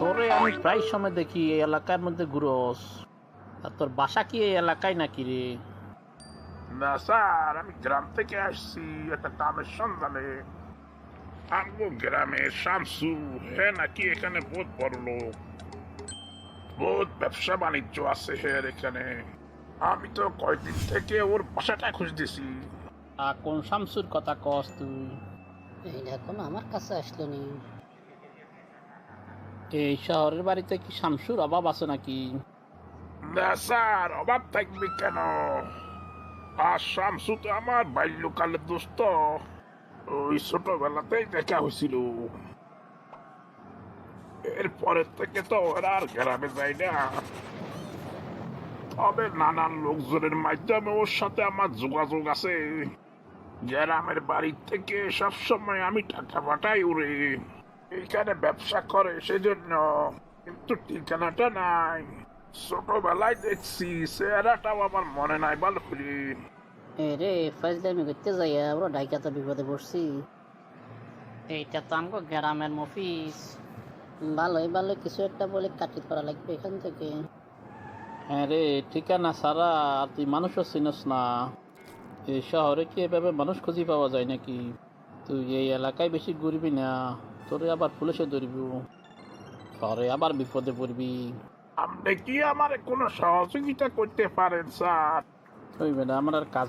তোরে আমি প্রায় সময় দেখি এই এলাকার মধ্যে ঘুরোস। আর তোর বাসা কি এই এলাকায় নাকি রে? না স্যার আমি গ্রাম থেকে আসছি একটা কামের সন্ধানে। আমগো গ্রামের শামসু হে নাকি এখানে বহুত বড় লোক। বহুত ব্যবসা বাণিজ্য আছে হের এখানে। আমি তো কয়দিন থেকে ওর বাসাটা খুঁজতেছি। আর কোন শামসুর কথা কস তুই? এইটা কোনো আমার কাছে আসলো নি। এই শহরের বাড়িতে কি শামসুর অভাব আছে নাকি? না স্যার, অভাব থাকবে কেন? আর শামসু তো আমার বাল্যকালের দোস্ত। ওই ছোটবেলাতেই দেখা হয়েছিল। এরপরের থেকে তো ওরা আর গ্রামে যায় না। তবে নানান লোকজনের মাধ্যমে ওর সাথে আমার যোগাযোগ আছে। গ্রামের বাড়ি থেকে সবসময় আমি টাকা পাঠাই ওরে। এখানে ব্যবসা করে সেজন্য কিন্তু ঠিকানাটা নাই। ছোটবেলায় দেখছি চেহারাটাও আমার মনে নাই ভালো করে রে ফাইজলামি করতে যাইয়া আমরা ডাইকা তো বিপদে পড়ছি। এইটা তো আমগো গ্রামের মফিস। ভালোই ভালো কিছু একটা বলে কাটি করা লাগবে এখান থেকে। হ্যাঁ রে ঠিকানা সারা আর তুই মানুষও চিনস না। এই শহরে কি এভাবে মানুষ খুঁজি পাওয়া যায় নাকি? তুই এই এলাকায় বেশি ঘুরবি না। তোরে আবার পুলিশে ধরবি। পরে আবার বিপদে পড়বি। আপনি কি আমার কোনো সহযোগিতা করতে পারেন স্যার? হইবে না আমার আর কাজ